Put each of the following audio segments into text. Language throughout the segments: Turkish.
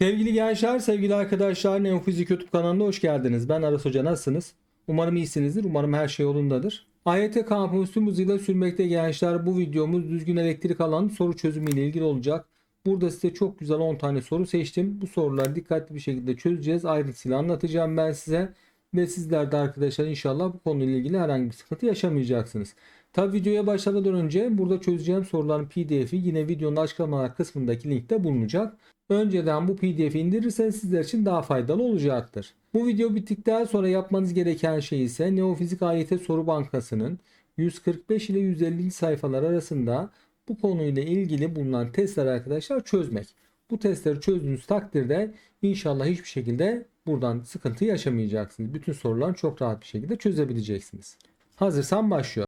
Sevgili gençler, sevgili arkadaşlar, Neofizik YouTube kanalına hoş geldiniz. Ben Aras Hoca, nasılsınız? Umarım iyisinizdir, umarım her şey yolundadır. AYT kampımız tüm hızıyla sürmekte gençler. Bu videomuz düzgün elektrik alan soru çözümü ile ilgili olacak. Burada size çok güzel 10 tane soru seçtim. Bu soruları dikkatli bir şekilde çözeceğiz. Ayrıntısıyla anlatacağım ben size. Ve sizler de arkadaşlar inşallah bu konuyla ilgili herhangi bir sıkıntı yaşamayacaksınız. Tabi videoya başlamadan önce burada çözeceğim soruların pdf'i yine videonun açıklamalar kısmındaki linkte bulunacak. Önceden bu pdf'i indirirseniz sizler için daha faydalı olacaktır. Bu video bittikten sonra yapmanız gereken şey ise Neofizik AYT Soru Bankası'nın 145 ile 150. sayfalar arasında bu konuyla ilgili bulunan testler arkadaşlar çözmek. Bu testleri çözdüğünüz takdirde inşallah hiçbir şekilde buradan sıkıntı yaşamayacaksınız. Bütün soruları çok rahat bir şekilde çözebileceksiniz. Hazırsan başlıyor.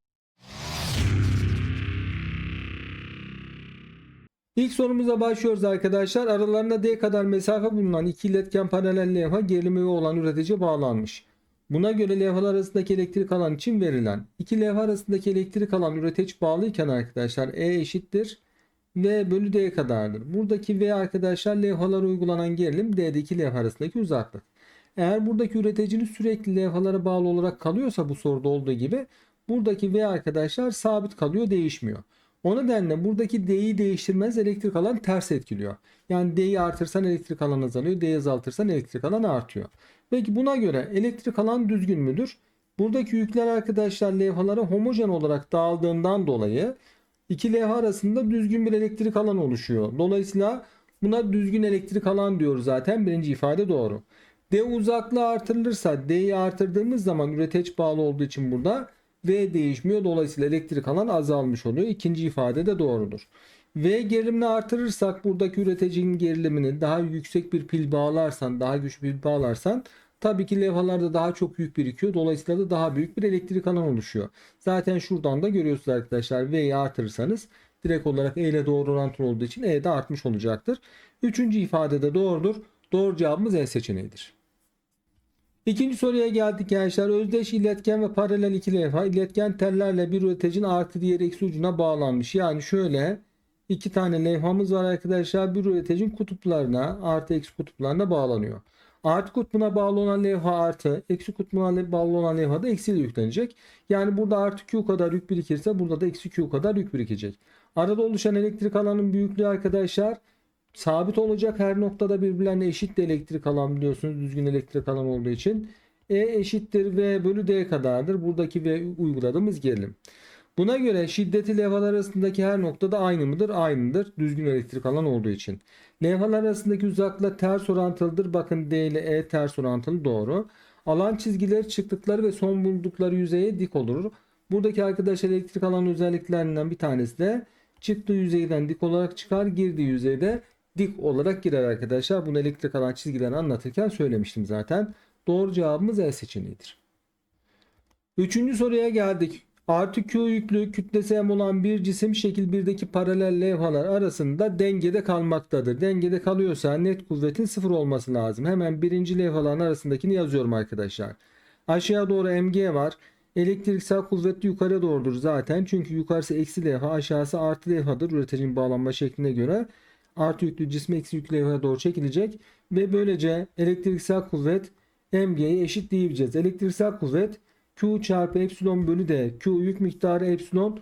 İlk sorumuza başlıyoruz arkadaşlar. Aralarında D kadar mesafe bulunan iki iletken paralel levha gerilimi olan üretici bağlanmış. Buna göre levhalar arasındaki elektrik alan için verilen iki levha arasındaki elektrik alan üretici bağlıyken arkadaşlar E eşittir V bölü D kadardır. Buradaki V arkadaşlar levhalara uygulanan gerilim D'deki levha arasındaki uzaklık. Eğer buradaki üreticinin sürekli levhalara bağlı olarak kalıyorsa bu soruda olduğu gibi buradaki V arkadaşlar sabit kalıyor değişmiyor. O nedenle buradaki D'yi değiştirmez elektrik alan ters etkiliyor. Yani D'yi artırsan elektrik alan azalıyor. D'yi azaltırsan elektrik alan artıyor. Peki buna göre elektrik alan düzgün müdür? Buradaki yükler arkadaşlar levhalara homojen olarak dağıldığından dolayı iki levha arasında düzgün bir elektrik alan oluşuyor. Dolayısıyla buna düzgün elektrik alan diyoruz zaten. Birinci ifade doğru. D uzaklığı artırılırsa D'yi artırdığımız zaman üreteç bağlı olduğu için burada V değişmiyor. Dolayısıyla elektrik alan azalmış oluyor. İkinci ifade de doğrudur. V gerilimini artırırsak buradaki üreticinin gerilimini daha yüksek bir pil bağlarsan, daha güçlü bir pil bağlarsan tabii ki levhalarda daha çok yük birikiyor. Dolayısıyla da daha büyük bir elektrik alan oluşuyor. Zaten şuradan da görüyorsunuz arkadaşlar. V'yi artırırsanız direkt olarak E ile doğru orantılı olduğu için E de artmış olacaktır. Üçüncü ifade de doğrudur. Doğru cevabımız E seçeneğidir. İkinci soruya geldik gençler. Özdeş iletken ve paralel iki levha iletken tellerle bir üreticinin artı diğer eksi ucuna bağlanmış. Yani şöyle iki tane levhamız var arkadaşlar. Bir üreticinin kutuplarına artı eksi kutuplarına bağlanıyor. Artı kutbuna bağlı olan levha artı, eksi kutbuna bağlı olan levha da eksiyle yüklenecek. Yani burada artı Q kadar yük birikirse burada da eksi Q kadar yük birikecek. Arada oluşan elektrik alanın büyüklüğü arkadaşlar sabit olacak her noktada birbirlerine eşit de elektrik alan biliyorsunuz düzgün elektrik alan olduğu için. E eşittir V bölü D kadardır. Buradaki V uyguladığımız gerilim. Buna göre şiddeti levhalar arasındaki her noktada aynı mıdır? Aynıdır. Düzgün elektrik alan olduğu için. Levhalar arasındaki uzaklıkla ters orantılıdır. Bakın D ile E ters orantılı doğru. Alan çizgileri çıktıkları ve son buldukları yüzeye dik olur. Buradaki arkadaşlar elektrik alan özelliklerinden bir tanesi de çıktığı yüzeyden dik olarak çıkar, girdiği yüzeyde dik olarak girer arkadaşlar. Bunu elektrik alan çizgilerini anlatırken söylemiştim zaten. Doğru cevabımız E seçeneğidir. Üçüncü soruya geldik. Artı Q yüklü kütlesi M olan bir cisim şekil 1'deki paralel levhalar arasında dengede kalmaktadır. Dengede kalıyorsa net kuvvetin sıfır olması lazım. Hemen birinci levhaların arasındakini yazıyorum arkadaşlar. Aşağıya doğru mg var. Elektriksel kuvvet yukarı doğrudur zaten. Çünkü yukarısı eksi levha aşağısı artı levhadır. Üreticinin bağlanma şekline göre artı yüklü cismi eksi yüklü levhaya doğru çekilecek. Ve böylece elektriksel kuvvet mg'ye eşit diyebileceğiz. Elektriksel kuvvet Q çarpı epsilon bölü D. Q yük miktarı epsilon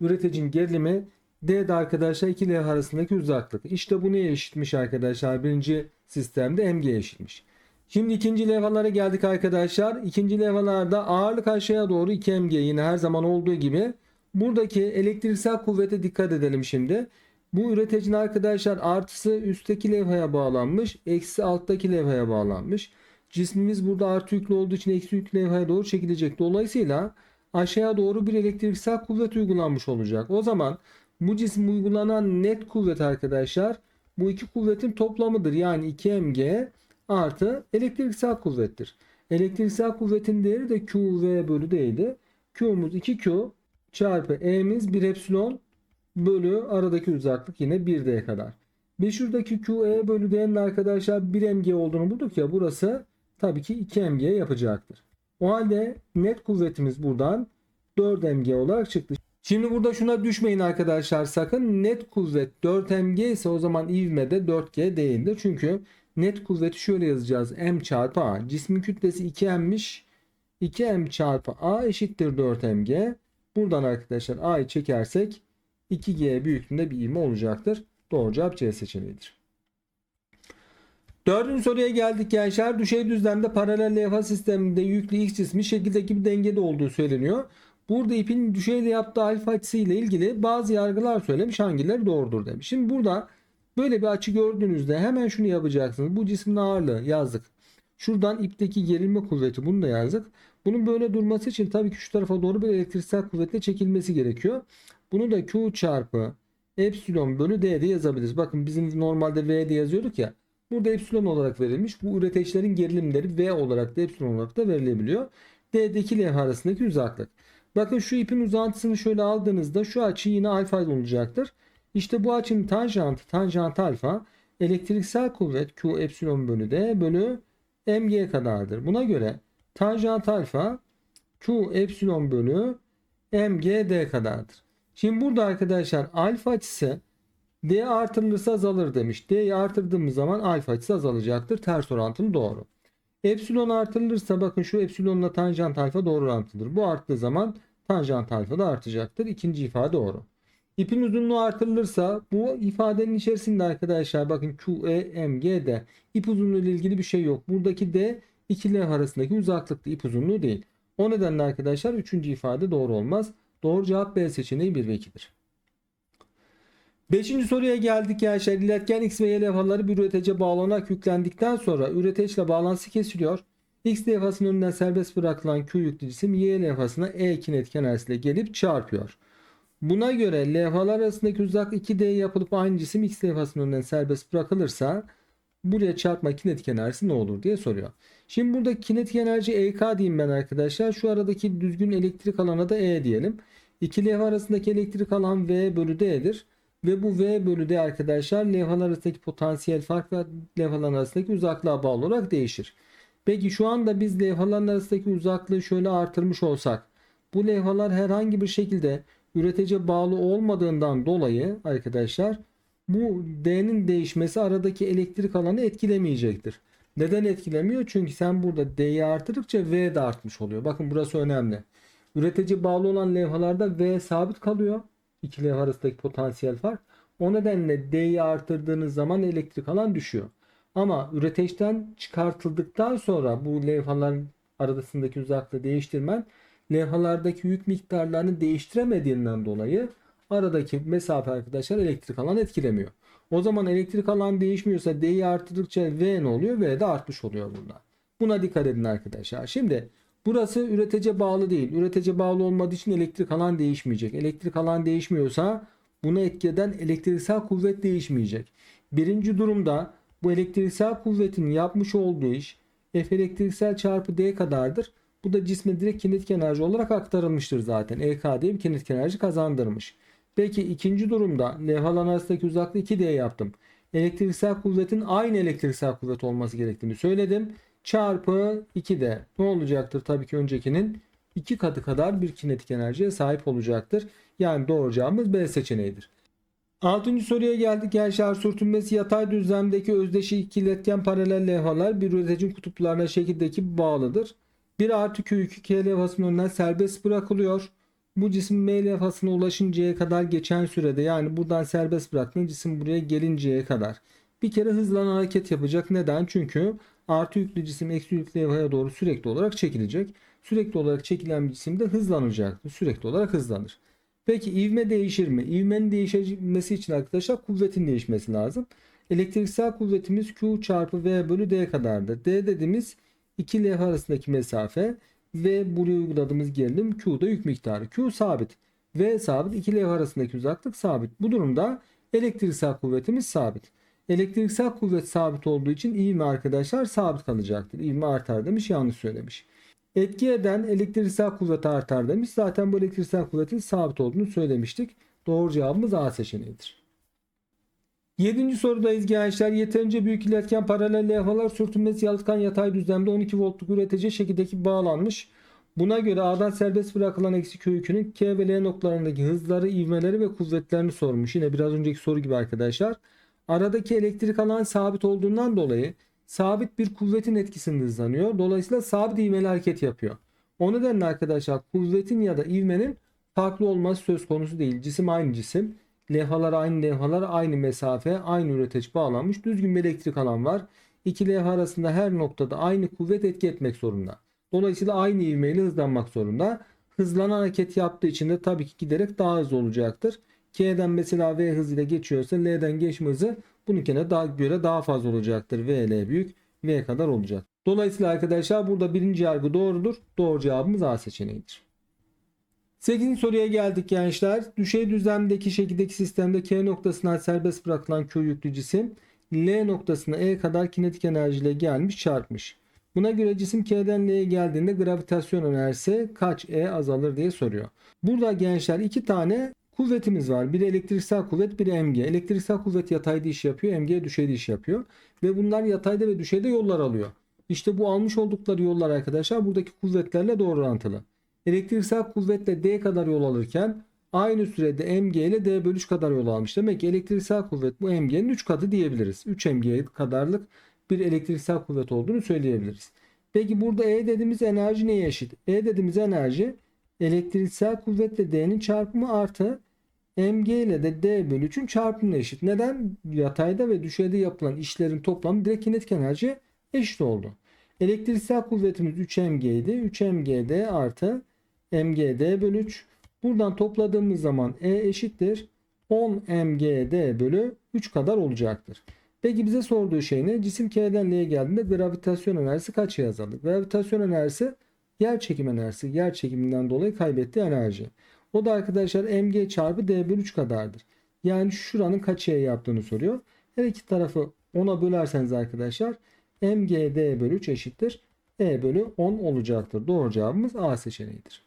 üreticinin gerilimi D de arkadaşlar iki levha arasındaki uzaklık. İşte bu neye eşitmiş arkadaşlar? Birinci sistemde mg'ye eşitmiş. Şimdi ikinci levhalara geldik arkadaşlar. İkinci levhalarda ağırlık aşağıya doğru 2 mg yine her zaman olduğu gibi. Buradaki elektriksel kuvvete dikkat edelim şimdi. Bu üreticinin arkadaşlar artısı üstteki levhaya bağlanmış. Eksi alttaki levhaya bağlanmış. Cismimiz burada artı yüklü olduğu için eksi yüklü levhaya doğru çekilecek. Dolayısıyla aşağıya doğru bir elektriksel kuvvet uygulanmış olacak. O zaman bu cisim uygulanan net kuvvet arkadaşlar bu iki kuvvetin toplamıdır. Yani 2 mg artı elektriksel kuvvettir. Elektriksel kuvvetin değeri de QV bölü D'ydi. Q'muz 2Q çarpı E'miz 1 epsilon bölü aradaki uzaklık yine 1D kadar. Ve şuradaki QE bölü D'nin arkadaşlar 1 mg olduğunu bulduk ya burası tabii ki 2 mg yapacaktır. O halde net kuvvetimiz buradan 4 mg olarak çıktı. Şimdi burada şuna düşmeyin arkadaşlar sakın. Net kuvvet 4 mg ise o zaman ivme de 4g değildir. Çünkü net kuvveti şöyle yazacağız. M çarpı A. Cismin kütlesi 2M'miş. 2M çarpı A eşittir 4mg. Buradan arkadaşlar A'yı çekersek 2G büyüklüğünde bir ivme olacaktır. Doğru cevap C seçeneğidir. Dördüncü soruya geldik gençler. Düşey düzlemde paralel levha sisteminde yüklü X cismi şekildeki bir dengede olduğu söyleniyor. Burada ipin düşeyle yaptığı alfa açısı ile ilgili bazı yargılar söylemiş hangileri doğrudur demiş. Şimdi burada böyle bir açı gördüğünüzde hemen şunu yapacaksınız. Bu cismin ağırlığı yazdık. Şuradan ipteki gerilme kuvveti bunu da yazdık. Bunun böyle durması için tabii ki şu tarafa doğru bir elektriksel kuvvetle çekilmesi gerekiyor. Bunu da Q çarpı epsilon bölü D diye yazabiliriz. Bakın bizim normalde V diye yazıyorduk ya. Burada epsilon olarak verilmiş. Bu üreteçlerin gerilimleri V olarak da epsilon olarak da verilebiliyor. D'deki levha arasındaki uzaklık. Bakın şu ipin uzantısını şöyle aldığınızda şu açı yine alfa olacaktır. İşte bu açının tanjantı tanjant alfa elektriksel kuvvet Q epsilon bölü D bölü mg kadardır. Buna göre tanjant alfa Q epsilon bölü mg d kadardır. Şimdi burada arkadaşlar alfa açısı D artırılırsa azalır demiş. D'yi artırdığımız zaman alfa açısı azalacaktır. Ters orantılı doğru. Epsilon artırılırsa bakın şu epsilonla tanjant alfa doğru orantılıdır. Bu arttığı zaman tanjant alfa da artacaktır. İkinci ifade doğru. İpin uzunluğu artırılırsa bu ifadenin içerisinde arkadaşlar bakın Q, E, M, uzunluğu ile ilgili bir şey yok. Buradaki D iki levha arasındaki uzaklıkta ip uzunluğu değil. O nedenle arkadaşlar üçüncü ifade doğru olmaz. Doğru cevap B seçeneği 1 ve 2'dir. Beşinci soruya geldik gençler. İletken X ve Y levhaları bir üretece bağlanarak yüklendikten sonra üreteçle bağlantısı kesiliyor. X levhasının önünden serbest bırakılan Q yüklü cisim Y levhasına E kinetik enerjisiyle gelip çarpıyor. Buna göre levhalar arasındaki uzaklık 2D yapılıp aynı cisim X levhasının önünden serbest bırakılırsa buraya çarpma kinetik enerjisi ne olur diye soruyor. Şimdi burada kinetik enerji EK diyeyim ben arkadaşlar. Şu aradaki düzgün elektrik alana da E diyelim. İki levha arasındaki elektrik alan V bölü D'dir. Ve bu V bölü D arkadaşlar levhalar arasındaki potansiyel fark ve levhalar arasındaki uzaklığa bağlı olarak değişir. Peki şu anda biz levhaların arasındaki uzaklığı şöyle artırmış olsak bu levhalar herhangi bir şekilde üretece bağlı olmadığından dolayı arkadaşlar bu D'nin değişmesi aradaki elektrik alanı etkilemeyecektir. Neden etkilemiyor? Çünkü sen burada D'yi artırdıkça V de artmış oluyor. Bakın burası önemli. Üreteci bağlı olan levhalarda V sabit kalıyor. İki levha arasındaki potansiyel fark. O nedenle D'yi artırdığınız zaman elektrik alan düşüyor. Ama üreteçten çıkartıldıktan sonra bu levhaların arasındaki uzaklığı değiştirmen levhalardaki yük miktarlarını değiştiremediğinden dolayı aradaki mesafe arkadaşlar elektrik alan etkilemiyor. O zaman elektrik alan değişmiyorsa D'yi arttırdıkça V ne oluyor? V de artmış oluyor burada. Buna dikkat edin arkadaşlar. Şimdi burası üretece bağlı değil. Üretece bağlı olmadığı için elektrik alan değişmeyecek. Elektrik alan değişmiyorsa buna etki eden elektriksel kuvvet değişmeyecek. Birinci durumda bu elektriksel kuvvetin yapmış olduğu iş F elektriksel çarpı D kadardır. Bu da cisme direkt kinetik enerji olarak aktarılmıştır zaten. EK diye bir kinetik enerji kazandırmış. Peki ikinci durumda levhalar arasındaki uzaklığı 2D yaptım. Elektriksel kuvvetin aynı elektriksel kuvvet olması gerektiğini söyledim. Çarpı 2D ne olacaktır? Tabii ki öncekinin iki katı kadar bir kinetik enerjiye sahip olacaktır. Yani doğru cevabımız B seçeneğidir. Altıncı soruya geldik. Gençler sürtünmesi yatay düzlemdeki özdeşik iki iletken paralel levhalar bir üreticinin kutuplarına şekildeki bağlıdır. Bir artı Q2 K levhasının önünden serbest bırakılıyor. Bu cisim M levhasına ulaşıncaya kadar geçen sürede yani buradan serbest bıraktığın cisim buraya gelinceye kadar bir kere hızlanan hareket yapacak. Neden? Çünkü artı yüklü cisim eksi yüklü levhaya doğru sürekli olarak çekilecek. Sürekli olarak çekilen bir cisim de hızlanacaktır. Sürekli olarak hızlanır. Peki ivme değişir mi? İvmenin değişmesi için arkadaşlar kuvvetin değişmesi lazım. Elektriksel kuvvetimiz Q çarpı V bölü D kadardır. D dediğimiz iki levha arasındaki mesafe ve buraya uyguladığımız gerilim Q'da yük miktarı. Q sabit. V sabit. iki levha arasındaki uzaklık sabit. Bu durumda elektriksel kuvvetimiz sabit. Elektriksel kuvvet sabit olduğu için ivme arkadaşlar sabit kalacaktır. İvme artar demiş yanlış söylemiş. Etki eden elektriksel kuvvet artar demiş. Zaten bu elektriksel kuvvetin sabit olduğunu söylemiştik. Doğru cevabımız A seçeneğidir. Yedinci sorudayız gençler. Yeterince büyük iletken paralel levhalar sürtünmesi yalıtkan yatay düzlemde 12 voltluk üretici şekildeki bağlanmış. Buna göre A'dan serbest bırakılan eksi köykünün K ve L noktalarındaki hızları, ivmeleri ve kuvvetlerini sormuş. Yine biraz önceki soru gibi arkadaşlar. Aradaki elektrik alan sabit olduğundan dolayı sabit bir kuvvetin etkisinde hızlanıyor. Dolayısıyla sabit ivmeli hareket yapıyor. O nedenle arkadaşlar kuvvetin ya da ivmenin farklı olması söz konusu değil. Cisim aynı cisim. Levhalar aynı levhalar aynı mesafe aynı üretici bağlanmış. Düzgün bir elektrik alan var. İki levha arasında her noktada aynı kuvvet etki etmek zorunda. Dolayısıyla aynı ivmeyle hızlanmak zorunda. Hızlanan hareket yaptığı için de tabii ki giderek daha hızlı olacaktır. K'den mesela V hızıyla geçiyorsa L'den geçme hızı bununkine daha göre daha fazla olacaktır. VL büyük V kadar olacak. Dolayısıyla arkadaşlar burada birinci yargı doğrudur. Doğru cevabımız A seçeneğidir. 8. soruya geldik gençler. Düşey düzlemdeki şekildeki sistemde K noktasından serbest bırakılan Q yüklü cisim L noktasına E kadar kinetik enerjiyle gelmiş çarpmış. Buna göre cisim K'den L'ye geldiğinde gravitasyon enerjisi kaç E azalır diye soruyor. Burada gençler iki tane kuvvetimiz var. Biri elektriksel kuvvet, biri mg. Elektriksel kuvvet yatayda iş yapıyor, mg düşeyde iş yapıyor. Ve bunlar yatayda ve düşeyde yollar alıyor. İşte bu almış oldukları yollar arkadaşlar buradaki kuvvetlerle doğru orantılı. Elektriksel kuvvetle D kadar yol alırken aynı sürede mg ile D bölü 3 kadar yol almış. Demek ki elektriksel kuvvet bu mg'nin 3 katı diyebiliriz. 3 mg kadarlık bir elektriksel kuvvet olduğunu söyleyebiliriz. Peki burada E dediğimiz enerji neye eşit? E dediğimiz enerji elektriksel kuvvetle D'nin çarpımı artı mg ile de D bölü 3'ün çarpımına eşit. Neden? Yatayda ve düşeyde yapılan işlerin toplamı direkt kinetik enerji eşit oldu. Elektriksel kuvvetimiz 3 mg idi. 3 mgd artı mgd bölü 3. Buradan topladığımız zaman E eşittir. 10 mgd bölü 3 kadar olacaktır. Peki bize sorduğu şey ne? Cisim K'den L'ye geldiğinde gravitasyon enerjisi kaç azalır? Gravitasyon enerjisi yer çekim enerjisi. Yer çekiminden dolayı kaybettiği enerji. O da arkadaşlar mg çarpı d bölü 3 kadardır. Yani şuranın kaç e yaptığını soruyor. Her iki tarafı 10'a bölerseniz arkadaşlar mgd bölü 3 eşittir. E bölü 10 olacaktır. Doğru cevabımız A seçeneğidir.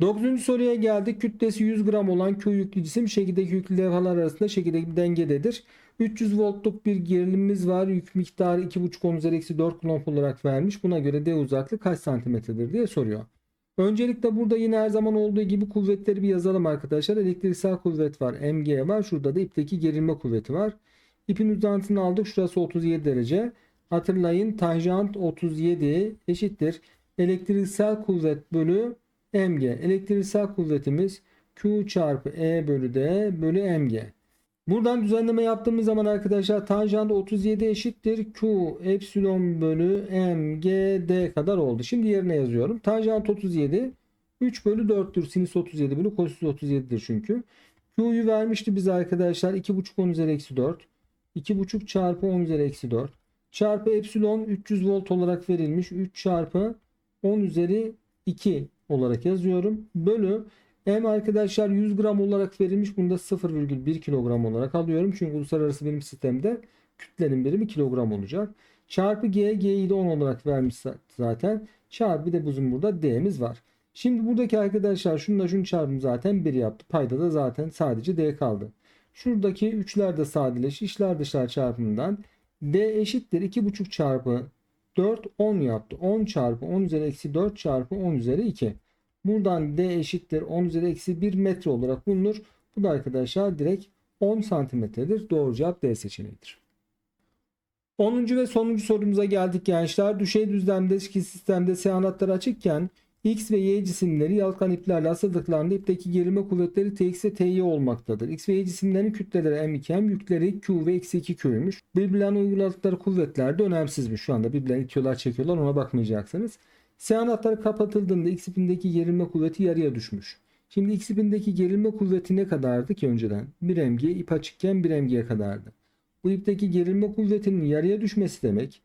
9. soruya geldik. Kütlesi 100 gram olan Q yüklü cisim şekildeki yüklü levhalar arasında şekildeki bir dengededir. 300 voltluk bir gerilimimiz var. Yük miktarı 2,5 10 üzeri eksi 4 kulomb olarak vermiş. Buna göre D uzaklığı kaç santimetredir diye soruyor. Öncelikle burada yine her zaman olduğu gibi kuvvetleri bir yazalım arkadaşlar. Elektriksel kuvvet var. MG var. Şurada da ipteki gerilme kuvveti var. İpin uzantısını aldık. Şurası 37 derece. Hatırlayın tanjant 37 eşittir. Elektriksel kuvvet bölü mg. Elektriksel kuvvetimiz Q çarpı E bölü D bölü mg. Buradan düzenleme yaptığımız zaman arkadaşlar tanjant 37 eşittir Q epsilon bölü mg d kadar oldu. Şimdi yerine yazıyorum. Tanjant 37 3 bölü 4'tür. Sinüs 37 bölü kosinüs 37'dir çünkü. Q'yu vermişti bize arkadaşlar 2,5 10 üzeri eksi 4. 2,5 çarpı 10 üzeri eksi 4. Çarpı epsilon 300 volt olarak verilmiş. 3 çarpı 10 üzeri 2 olarak yazıyorum. Bölü M arkadaşlar 100 gram olarak verilmiş. Bunu da 0,1 kilogram olarak alıyorum. Çünkü uluslararası birim sistemde kütlenin birimi kilogram olacak. Çarpı G, G'yi de 10 olarak vermiş zaten. Çarpı bir de bizim burada D'miz var. Şimdi buradaki arkadaşlar şununla şunun çarpımı zaten 1 yaptı. Payda da zaten sadece D kaldı. Şuradaki 3'ler de sadeleş. İşler dışlar çarpımından D eşittir 2,5 çarpı 4 10 yaptı. 10 çarpı 10 üzeri eksi 4 çarpı 10 üzeri 2. Buradan D eşittir 10 üzeri eksi 1 metre olarak bulunur. Bu da arkadaşlar direkt 10 santimetredir. Doğru cevap D seçeneğidir. 10. ve sonuncu sorumuza geldik gençler. Düşey düzlemdeki sistemde seyanatlar açıkken X ve Y cisimleri yalkan iplerle asıldıklarında ipteki gerilme kuvvetleri Tx ve Ty olmaktadır. X ve Y cisimlerinin kütleleri M2 M, yükleri Q ve X2 Q'ymuş. Birbirlerine uyguladıkları kuvvetler de önemsizmiş. Şu anda birbirlerine itiyorlar çekiyorlar ona bakmayacaksınız. Seyanatlar kapatıldığında X ipindeki gerilme kuvveti yarıya düşmüş. Şimdi X ipindeki gerilme kuvveti ne kadardı ki önceden? 1 mg ip açıkken 1 mg'ye kadardı. Bu ipteki gerilme kuvvetinin yarıya düşmesi demek.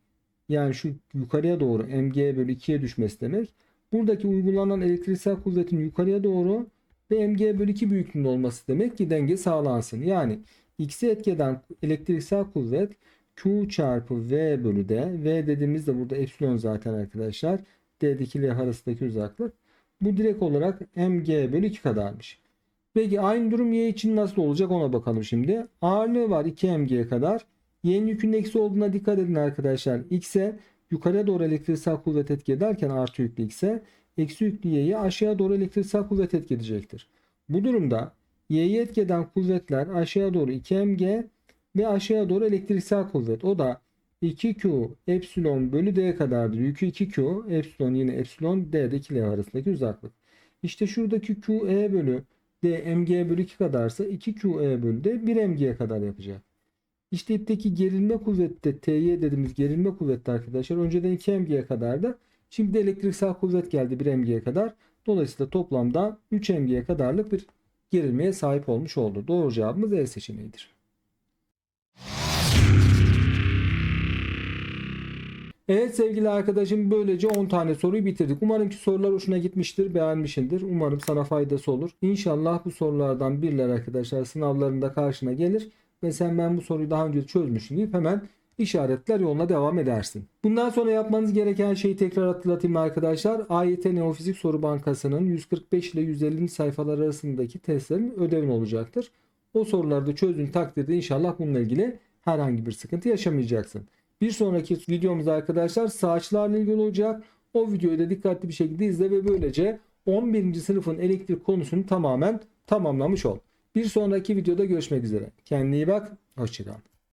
Yani şu yukarıya doğru mg bölü 2'ye düşmesi demek. Buradaki uygulanan elektriksel kuvvetin yukarıya doğru ve mg bölü 2 büyüklüğünde olması demek ki denge sağlansın. Yani x'i etkeden elektriksel kuvvet Q çarpı V bölü D. V dediğimizde burada epsilon zaten arkadaşlar. D'deki L arasındaki uzaklık. Bu direkt olarak mg bölü 2 kadarmış. Peki aynı durum y için nasıl olacak ona bakalım şimdi. Ağırlığı var 2 mg kadar. Y'nin yükünün eksi olduğuna dikkat edin arkadaşlar. X'e yukarıya doğru elektriksel kuvvet etki ederken artı yüklü X'e eksi yüklü Y'ye aşağıya doğru elektriksel kuvvet etki edecektir. Bu durumda Y'yi etkeden kuvvetler aşağıya doğru 2 mg ve aşağıya doğru elektriksel kuvvet. O da 2Q epsilon bölü D kadardır. Yükü 2Q epsilon yine epsilon D'de 2 levha arasındaki uzaklık. İşte şuradaki QE bölü D mg bölü 2 kadarsa 2QE bölü D 1 mg'ye kadar yapacak. İşte ipteki gerilme kuvvette TY dediğimiz gerilme kuvvette arkadaşlar önceden 2 mg'ye kadardı. Şimdi de elektriksel kuvvet geldi 1 mg'ye kadar. Dolayısıyla toplamda 3 mg'ye kadarlık bir gerilmeye sahip olmuş oldu. Doğru cevabımız E seçeneğidir. Evet sevgili arkadaşım böylece 10 tane soruyu bitirdik. Umarım ki sorular hoşuna gitmiştir, beğenmişsindir. Umarım sana faydası olur. İnşallah bu sorulardan birileri arkadaşlar sınavlarında karşına gelir ve sen ben bu soruyu daha önce çözmüşüm deyip hemen işaretler yoluna devam edersin. Bundan sonra yapmanız gereken şeyi tekrar hatırlatayım arkadaşlar. AYT Neofizik Soru Bankası'nın 145 ile 150. sayfalar arasındaki testlerin ödevin olacaktır. O soruları da çözdüğün takdirde inşallah bununla ilgili herhangi bir sıkıntı yaşamayacaksın. Bir sonraki videomuz arkadaşlar saçlarla ilgili olacak. O videoyu da dikkatli bir şekilde izle ve böylece 11. sınıfın elektrik konusunu tamamen tamamlamış ol. Bir sonraki videoda görüşmek üzere. Kendine iyi bak. Hoşçakal.